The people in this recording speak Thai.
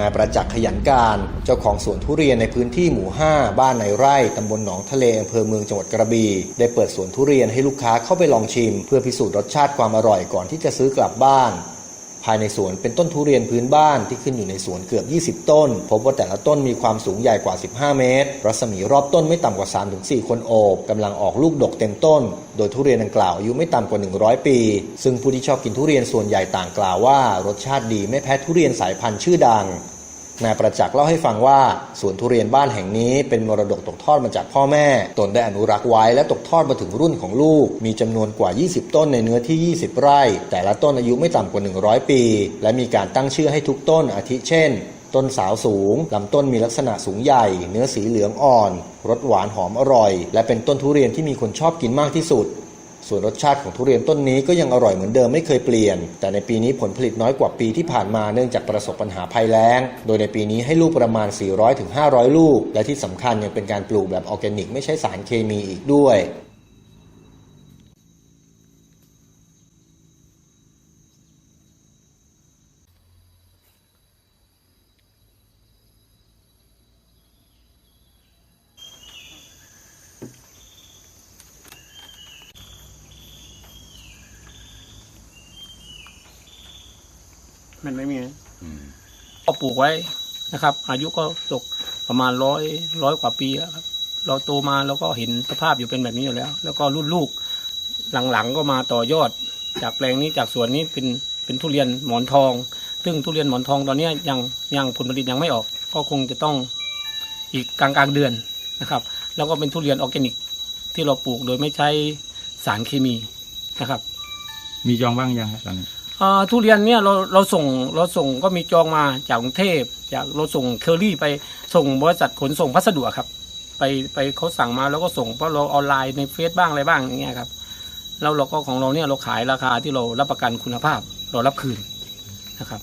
นายประจักษ์ขยันการ เจ้าของสวนทุเรียนในพื้นที่หมู่ 5 บ้านในไร่ตำบลหนองทะเลอำเภอเมืองจังหวัดกระบี่ได้เปิดสวนทุเรียนให้ลูกค้าเข้าไปลองชิม เพื่อพิสูจน์รสชาติความอร่อยก่อนที่จะซื้อกลับบ้านภายในสวนเป็นต้นทุเรียนพื้นบ้านที่ขึ้นอยู่ในสวนเกือบ 20 ต้น พบว่าแต่ละต้นมีความสูงใหญ่กว่า 15 เมตร รัศมีรอบต้นไม่ต่ำกว่า 3-4 คนโอบกำลังออกลูกดกเต็มต้น โดยทุเรียนดังกล่าวอายุไม่ต่ำกว่า 100 ปี ซึ่งผู้ที่ชอบกินทุเรียนส่วนใหญ่ต่างกล่าวว่า รสชาติดีไม่แพ้ทุเรียนสายพันธุ์ชื่อดัง นายประจักษ์เล่าให้ฟังว่าสวนทุเรียนบ้านแห่งนี้เป็นมรดกตกทอดมาจากพ่อแม่ ตนได้อนุรักษ์ไว้และตกทอดมาถึงรุ่นของลูก มีจำนวนกว่า 20 ต้นในเนื้อที่ 20 ไร่ แต่ละต้นอายุไม่ต่ำกว่า 100 ปี และมีการตั้งชื่อให้ทุกต้นอาทิเช่น ต้นสาวสูงลำต้นมีลักษณะสูงใหญ่ เนื้อสีเหลืองอ่อนรสหวานหอมอร่อย และเป็นต้นทุเรียนที่มีคนชอบกินมากที่สุด ส่วนรสชาติของทุเรียนต้นนี้ก็ยังอร่อยเหมือนเดิมไม่เคยเปลี่ยน แต่ในปีนี้ผลผลิตน้อยกว่าปีที่ผ่านมาเนื่องจากประสบปัญหาภัยแล้ง โดยในปีนี้ให้ลูกประมาณ 400-500 ลูก และที่สำคัญยังเป็นการปลูกแบบออร์แกนิก ไม่ใช้สารเคมีอีกด้วย มันไม่มีก็ปลูกไว้นะครับ อายุก็ตกประมาณร้อยร้อยกว่าปีแล้วครับ เราโตมาเราก็เห็นสภาพอยู่เป็นแบบนี้อยู่แล้ว แล้วก็รุ่นลูกหลังๆก็มาต่อยอด จากแปลงนี้จากสวนนี้เป็นเป็นทุเรียนหมอนทอง ซึ่งทุเรียนหมอนทองตอนเนี้ยยังยังผลผลิตยังไม่ออก ก็คงจะต้องอีกกลางกลางๆเดือนนะครับ แล้วก็เป็นทุเรียนออร์แกนิก ที่เราปลูกโดยไม่ใช้สารเคมีนะครับ มีจองบ้างยังครับตอนนี้อ่า ทุเรียนเนี่ยเราเราส่งเราส่งก็มีจองมาจากกรุงเทพจากเราส่งเคอรี่ไปส่งบริษัทขนส่งพัสดุครับ ไปไปเขาสั่งมาแล้วก็ส่งเพราะเราออนไลน์ในเฟซบ้างอะไรบ้างอย่างเงี้ยครับแล้วเราก็ของเราเนี่ยเราขายราคาที่เรารับประกันคุณภาพเรารับคืนนะครับ